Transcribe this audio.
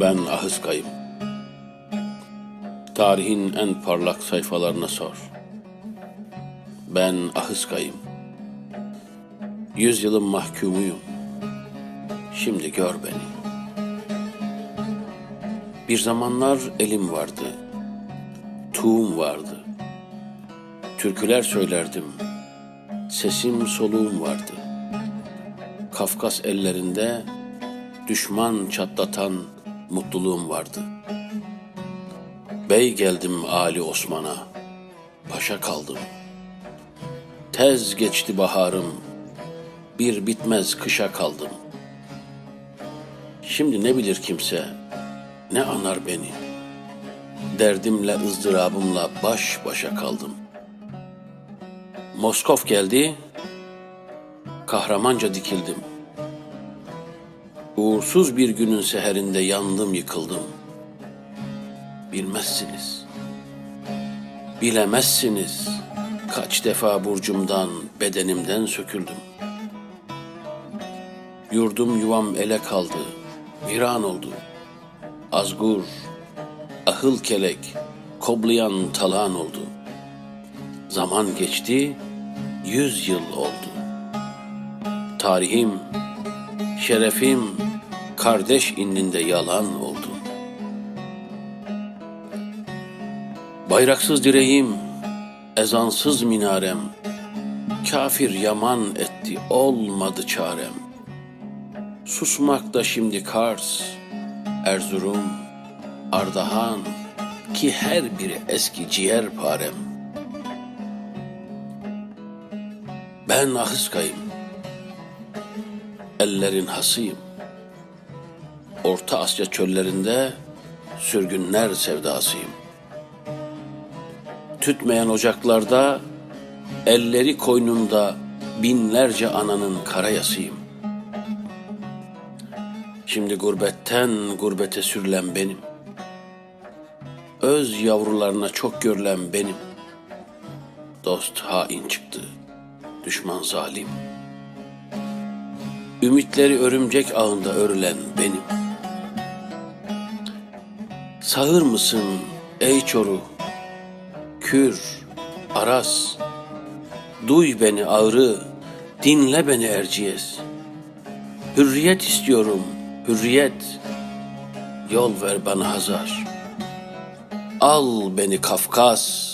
Ben Ahıskayım. Tarihin en parlak sayfalarına sor. Ben Ahıskayım. Yüzyılın mahkumuyum. Şimdi gör beni. Bir zamanlar elim vardı. Tuğum vardı. Türküler söylerdim. Sesim soluğum vardı. Kafkas ellerinde düşman çatlatan mutluluğum vardı. Bey geldim Ali Osman'a, paşa kaldım. Tez geçti baharım, bir bitmez kışa kaldım. Şimdi ne bilir kimse, ne anar beni. Derdimle ızdırabımla baş başa kaldım. Moskov geldi, kahramanca dikildim. Uğursuz bir günün seherinde yandım yıkıldım. Bilmezsiniz. Bilemezsiniz. Kaç defa burcumdan, bedenimden söküldüm. Yurdum yuvam ele kaldı, viran oldu. Azgur, ahıl kelek, koplayan talan oldu. Zaman geçti, yüz yıl oldu. Tarihim, şerefim, kardeş indinde yalan oldu. Bayraksız direğim, ezansız minarem, kafir yaman etti, olmadı çarem. Susmak da şimdi Kars, Erzurum, Ardahan ki her biri eski ciğerparem. Ben Ahıskayım, ellerin hasıyım. Orta Asya çöllerinde sürgünler sevdasıyım. Tütmeyen ocaklarda, elleri koynumda binlerce ananın karayasıyım. Şimdi gurbetten gurbete sürülen benim. Öz yavrularına çok görülen benim. Dost hain çıktı, düşman zalim. Ümitleri örümcek ağında örülen benim. Sağır mısın ey çoru? Kür, Aras, duy beni ağrı, dinle beni Erciyes. Hürriyet istiyorum, hürriyet. Yol ver bana Hazar. Al beni Kafkas,